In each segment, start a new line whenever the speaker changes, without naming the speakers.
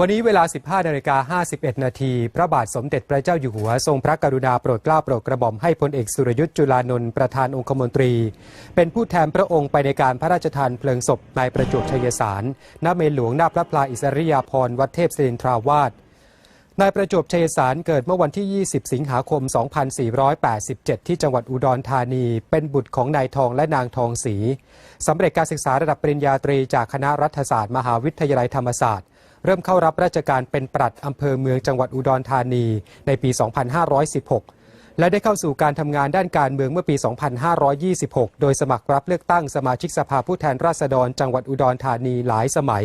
วันนี้เวลา 15นาฬิกา51 นาทีพระบาทสมเด็จพระเจ้าอยู่หัว ทรงพระกรุณาโปรดเกล้าโปรดกระหม่อมให้พลเอกสุรยุทธ์จุลานนท์ประธานองคมนตรี เป็นผู้แทนพระองค์ไปในการพระราชทานเพลิงศพนายประจวบชัยสารณเมนหลวงหน้าพระพลาอิสริยาภรณ์วัดเทพศิรินทราวาสนายประจวบชัยสารเกิดเมื่อวันที่ 20 สิงหาคม 2487 ที่จังหวัดอุดรธานี เป็นบุตรของนายทองและนางทองศรีสำเร็จการศึกษาระดับปริญญาตรีจากคณะรัฐศาสตร์ มหาวิทยาลัยธรรมศาสตร์ เริ่มเข้ารับราชการเป็นปลัดอำเภอเมืองจังหวัดอุดรธานีในปี 2516 และได้เข้าสู่การทำงานด้านการเมืองเมื่อปี 2526 โดยสมัครรับเลือกตั้งสมาชิกสภาผู้แทนราษฎร จังหวัดอุดรธานีหลายสมัย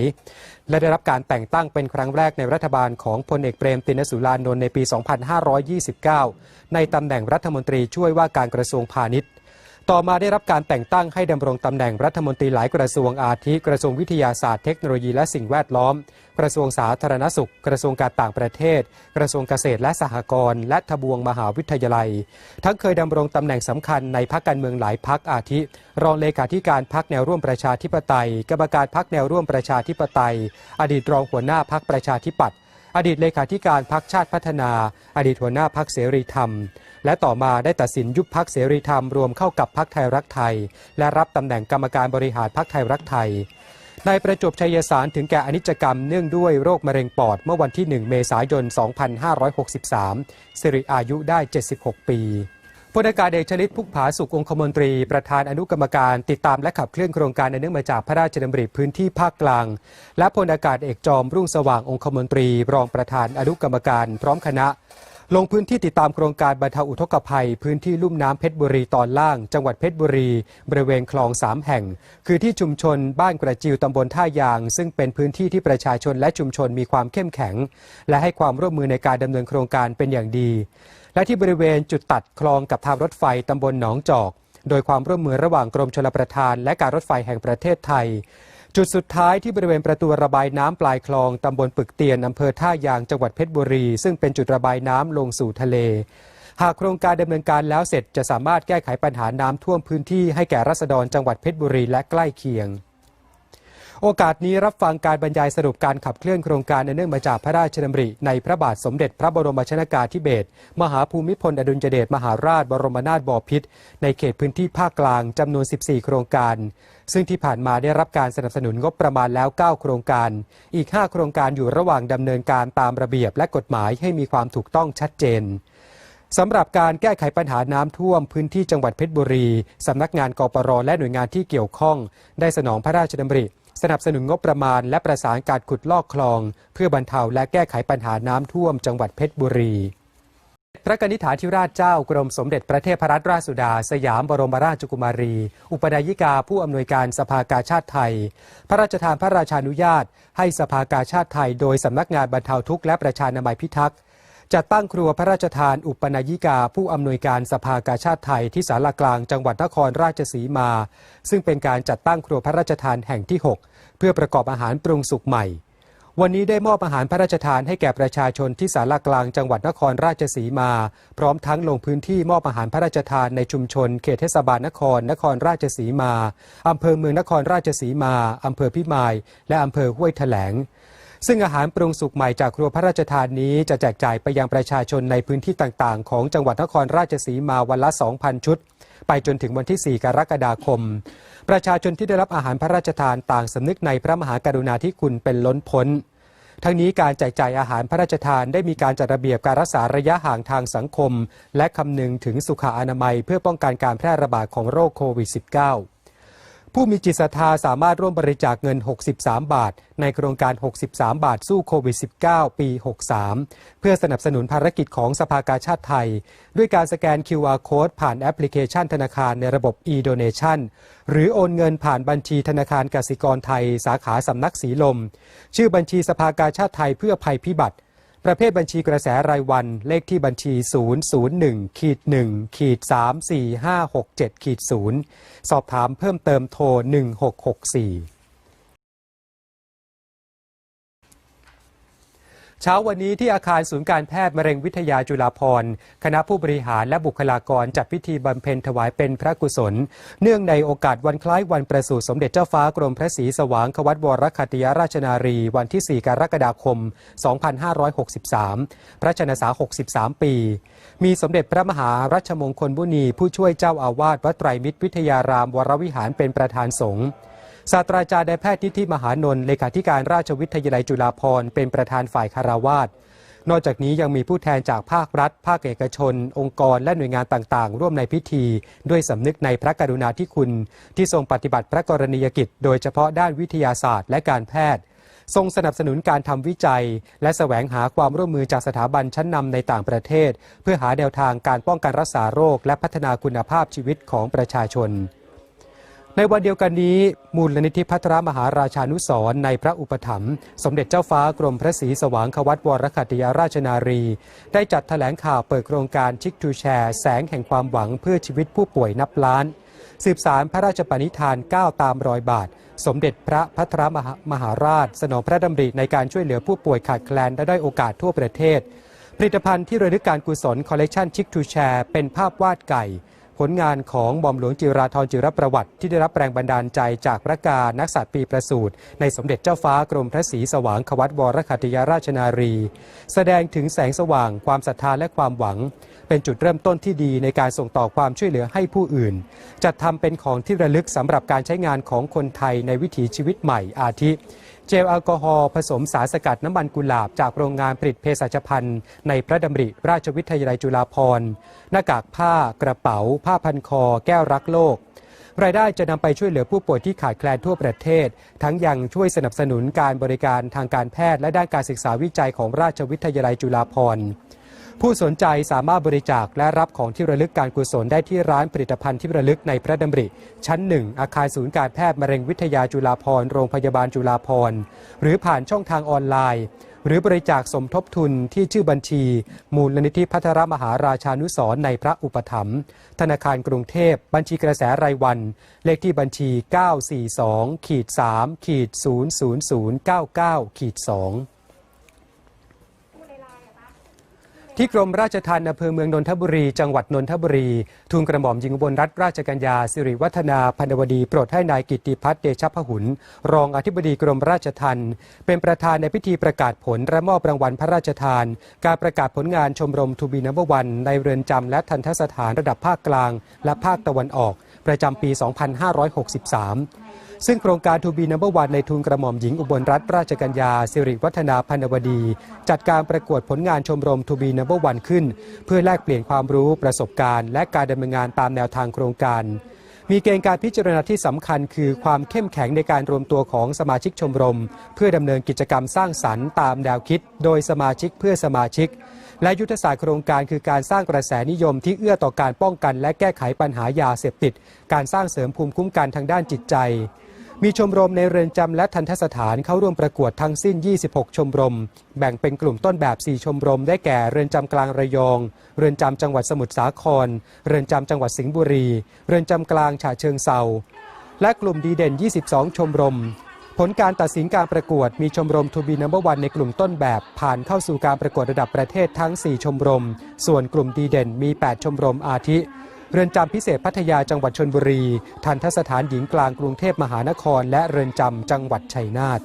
และได้รับการแต่งตั้งเป็นครั้งแรกในรัฐบาลของพลเอกเปรมตินสุรานนท์ในปี 2529 ในตำแหน่งรัฐมนตรีช่วยว่าการกระทรวงพาณิชย์ ต่อมาได้รับการแต่งตั้งให้ดำรงตำแหน่งรัฐมนตรีหลายกระทรวงอาทิกระทรวงวิทยาศาสตร์เทคโนโลยีและสิ่งแวดล้อม กระทรวงสาธารณสุข กระทรวงการต่างประเทศ กระทรวงเกษตรและสหกรณ์และทบวงมหาวิทยาลัย ทั้งเคยดำรงตำแหน่งสำคัญในพักการเมืองหลายพักอาทิ รองเลขาธิการพักแนวร่วมประชาธิปไตย กรรมการพักแนวร่วมประชาธิปไตย อดีตรองหัวหน้าพักประชาธิปัตย์ อดีตเลขาธิการพักชาติพัฒนา อดีตหัวหน้าพักเสรีธรรม และต่อมาได้ตัดสินยุบพักเสรีธรรมรวมเข้ากับพักไทยรักไทย และรับตำแหน่งกรรมการบริหารพักไทยรักไทยนายประจวบชัยสารถึงแก่อนิจกรรมเนื่องด้วยโรคมะเร็งปอดเมื่อวันที่ 1 เมษายน 2563 สิริอายุได้ 76 ปี พลอากาศเอกชลิตพุกผาสุของคมนตรี ประธานอนุกรรมการติดตามและขับเคลื่อนโครงการอันเนื่องมาจากพระราชดำริพื้นที่ภาคกลาง และพลอากาศเอกจอมรุ่งสว่างองคมนตรี รองประธานอนุกรรมการ พร้อมคณะ ลงพื้นที่ติดตามโครงการบรรเทาอุทกภัย พื้นที่ลุ่มน้ำเพชรบุรีตอนล่าง จังหวัดเพชรบุรี บริเวณคลองสามแห่ง คือที่ชุมชนบ้านกระจิวตำบลท่ายาง ซึ่งเป็นพื้นที่ที่ประชาชนและชุมชนมีความเข้มแข็ง และให้ความร่วมมือในการดำเนินโครงการเป็นอย่างดี และที่บริเวณจุดตัดคลองกับทางรถไฟตำบลหนองจอก โดยความร่วมมือระหว่างกรมชลประทาน และการรถไฟแห่งประเทศไทย จุดสุดท้ายที่บริเวณประตูระบายน้ำปลายคลองตำบลปึกเตียนอำเภอท่ายางจังหวัดเพชรบุรี ซึ่งเป็นจุดระบายน้ำลงสู่ทะเล หากโครงการดำเนินการแล้วเสร็จจะสามารถแก้ไขปัญหาน้ำท่วมพื้นที่ให้แก่รัษฎรจังหวัดเพชรบุรีและใกล้เคียง โอกาสนี้รับฟังการบรรยายสรุปการขับเคลื่อนโครงการเนื่องมาจากพระราชดำริในพระบาทสมเด็จพระบรมชนากาธิเบศรมหาภูมิพลอดุลยเดชมหาราชบรมนาถบพิตรในเขตพื้นที่ภาคกลางจำนวน 14 โครงการ ซึ่งที่ผ่านมาได้รับการสนับสนุนงบประมาณแล้ว 9 โครงการ อีก 5 โครงการอยู่ระหว่างดำเนินการตามระเบียบและกฎหมายให้มีความถูกต้องชัดเจนสำหรับการแก้ไขปัญหาน้ำท่วมพื้นที่จังหวัดเพชรบุรี สำนักงานกปรและหน่วยงานที่เกี่ยวข้อง ได้สนองพระราชดำริ สนับสนุนงบประมาณและประสานการขุดลอกคลอง เพื่อบรรเทาและแก้ไขปัญหาน้ำท่วมจังหวัดเพชรบุรี พระกนิษฐาธิราชเจ้ากรมสมเด็จพระเทพรัตนราชสุดา สยามบรมราชกุมารี อุปนายิกาผู้อำนวยการสภากาชาติไทย พระราชทานพระราชานุญาต ให้สภากาชาติไทย โดยสำนักงานบรรเทาทุกข์และประชานามัยพิทักษ์ จัดตั้งครัวพระราชทานอุปนายิกาผู้อำนวยการสภากาชาติไทยที่ศาลากลางจังหวัดนครราชสีมา ซึ่งเป็นการจัดตั้งครัวพระราชทานแห่งที่ 6 เพื่อประกอบอาหารปรุงสุกใหม่ วันนี้ได้มอบอาหารพระราชทานให้แก่ประชาชนที่ศาลากลางจังหวัดนครราชสีมา พร้อมทั้งลงพื้นที่มอบอาหารพระราชทานในชุมชน เขตเทศบาลนคร นครราชสีมาอำเภอเมืองนครราชสีมาอำเภอพิมาย และอำเภอห้วยแถลง ซึ่งอาหารปรุงสุกใหม่จากครัวพระราชทานนี้จะแจกจ่ายไปยังประชาชนในพื้นที่ต่างๆ ของจังหวัดนครราชสีมาวันละ 2,000 ชุด ไปจนถึงวันที่ 4 กรกฎาคม ประชาชนที่ได้รับอาหารพระราชทานต่างสำนึกในพระมหากรุณาธิคุณเป็นล้นพ้น ทั้งนี้การแจกจ่ายอาหารพระราชทานได้มีการจัดระเบียบการรักษาระยะห่างทางสังคม และคำนึงถึงสุขอนามัยเพื่อป้องกันการแพร่ระบาดของโรคโควิด -19 ผู้มีจิตศรัทธาสามารถร่วมบริจาคเงิน 63 บาท ในโครงการ 63 บาทสู้โควิด -19 ปี 63 เพื่อสนับสนุนภารกิจของสภากาชาติไทย ด้วยการสแกน QR Code ผ่านแอปพลิเคชันธนาคารในระบบ e-donation หรือโอนเงินผ่านบัญชีธนาคารกสิกรไทย สาขาสำนักสีลม ชื่อบัญชีสภากาชาติไทยเพื่อภัยพิบัติ ประเภทบัญชีกระแสรายวัน เลขที่บัญชี 001ขีด1ขีด34567ขีด0สอบถามเพิ่มเติมโทร 1664 เช้าวันนี้ที่อาคารศูนย์การแพทย์มะเร็งวิทยาจุฬาภรณ์คณะผู้บริหารและบุคลากรจัดพิธีบำเพ็ญถวายเป็นพระกุศล เนื่องในโอกาสวันคล้ายวันประสูติสมเด็จเจ้าฟ้ากรมพระศรีสว่างควัตวรคติยราชนารี วันที่ 4 กรกฎาคม 2563 พระชนษา 63 ปี มีสมเด็จพระมหารัชมงคลบุนีผู้ช่วยเจ้าอาวาสวัดไตรมิตรวิทยารามวรวิหารเป็นประธานสงฆ์ ศาสตราจารย์นายแพทย์นิธิมหานนท์เลขาธิการราชวิทยาลัยจุฬาภรณ์เป็นประธานฝ่ายคาราวาสนอกจากนี้ยังมีผู้แทนจากภาครัฐ ภาคเอกชน องค์กรและหน่วยงานต่างๆ ร่วมในพิธี ด้วยสำนึกในพระกรุณาธิคุณ ที่ทรงปฏิบัติพระกรณียกิจ โดยเฉพาะด้านวิทยาศาสตร์และการแพทย์ ทรงสนับสนุนการทำวิจัย และแสวงหาความร่วมมือจากสถาบันชั้นนำในต่างประเทศ เพื่อหาแนวทางการป้องกันรักษาโรค และพัฒนาคุณภาพชีวิตของประชาชน ในวันเดียวกันนี้ มูลนิธิพัทรมหาราชานุสรณ์ในพระอุปถัมภ์สมเด็จเจ้าฟ้ากรมพระศรีสว่างควัตวรคติยราชนารี ได้จัดแถลงข่าวเปิดโครงการชิคทูแชร์แสงแห่งความหวังเพื่อชีวิตผู้ป่วยนับล้าน สืบสารพระราชปณิธานก้าวตามรอยบาท สมเด็จพระพัทรมหามหาราช สนองพระดำริในการช่วยเหลือผู้ป่วยขาดแคลนและได้โอกาสทั่วประเทศ ผลิตภัณฑ์ที่ระลึกการกุศลคอลเลกชันชิคทูแชร์เป็นภาพวาดไก่ ผลงานของบอมหลวงจิราธรจิรประวัติ ที่ได้รับแรงบันดาลใจจากพระกานักษัตร์ปีประสูติในสมเด็จเจ้าฟ้ากรมพระศรีสว่างควัตวรคัติยราชนารี แสดงถึงแสงสว่างความศรัทธาและความหวัง เป็นจุดเริ่มต้นที่ดีในการส่งต่อความช่วยเหลือให้ผู้อื่น จัดทำเป็นของที่ระลึกสำหรับการใช้งานของคนไทยในวิถีชีวิตใหม่อาทิ เจลแอลกอฮอล์ผสมสารสกัดน้ำมันกุหลาบ จากโรงงานผลิตเภสัชภัณฑ์ ในพระดำริราชวิทยาลัยจุฬาภรณ์หน้ากากผ้ากระเป๋า ผ้าพันคอ แก้วรักโลก รายได้จะนำไปช่วยเหลือผู้ป่วยที่ขาดแคลนทั่วประเทศ ทั้งยังช่วยสนับสนุนการบริการทางการแพทย์และด้านการศึกษาวิจัยของราชวิทยาลัยจุฬาภรณ์ ผู้สนใจสามารถบริจาคและรับของที่ระลึกการกุศลได้ที่ร้านผลิตภัณฑ์ที่ระลึกในพระดำริ ชั้นหนึ่งอาคารศูนย์การแพทย์มะเร็งวิทยาจุฬาภรณ์โรงพยาบาลจุฬาภรณ์หรือผ่านช่องทางออนไลน์ หรือบริจาคสมทบทุนที่ชื่อบัญชี มูลนิธิพัทรมหาราชานุสรในพระอุปถัมภ์ธนาคารกรุงเทพ บัญชีกระแสรายวัน เลขที่บัญชี 942ขีด3ขีด00099ขีด2 ที่กรมราชทัณฑ์อำเภอเมืองนนทบุรี จังหวัดนนทบุรี ทูลกระหม่อมหญิงบนรัตราชกัญญาสิริวัฒนาพันวดี โปรดให้นายกิติพัฒน์เดชพหุน รองอธิบดีกรมราชทัณฑ์เป็นประธานในพิธีประกาศผลและมอบรางวัลพระราชทาน การประกาศผลงานชมรมทูบีนัมเบอร์วันในเรือนจำและทันทสถานระดับภาคกลาง และภาคตะวันออก ประจำปี 2563 ซึ่งโครงการทูบีนัมเบอร์วันในทุนกระหม่อมหญิงอุบลรัตนราชกัญญาสิริวัฒนาพันวดี จัดการประกวดผลงานชมรมทูบีนัมเบอร์วันขึ้น เพื่อแลกเปลี่ยนความรู้ประสบการณ์ และการดำเนินงานตามแนวทางโครงการ มีเกณฑ์การพิจารณาที่สำคัญคือความเข้มแข็งในการรวมตัวของสมาชิกชมรม เพื่อดำเนินกิจกรรมสร้างสรรค์ตามแนวคิด โดยสมาชิกเพื่อสมาชิก และยุทธศาสตร์โครงการคือการสร้างกระแสนิยมที่เอื้อต่อการป้องกัน และแก้ไขปัญหายาเสพติด การสร้างเสริมภูมิคุ้มกันทางด้านจิตใจ มีชมรมในเรือนจำและทันทสถานเข้าร่วมประกวดทั้งสิ้น 26 ชมรม แบ่งเป็นกลุ่มต้นแบบ 4 ชมรม ได้แก่เรือนจำกลางระยอง เรือนจำจังหวัดสมุทรสาคร เรือนจำจังหวัดสิงห์บุรี เรือนจำกลางฉะเชิงเซาและกลุ่มดีเด่น 22 ชมรม ผลการตัดสินการประกวดมีชมรมทูบีนัมเบอร์วันในกลุ่มต้นแบบ ผ่านเข้าสู่การประกวดระดับประเทศทั้ง 4 ชมรม ส่วนกลุ่มดีเด่นมี 8 ชมรมอาทิ เรือนจำพิเศษพัทยาจังหวัดชนบุรี ทันทสถานหญิงกลางกรุงเทพมหานคร และเรือนจำจังหวัดชัยนาท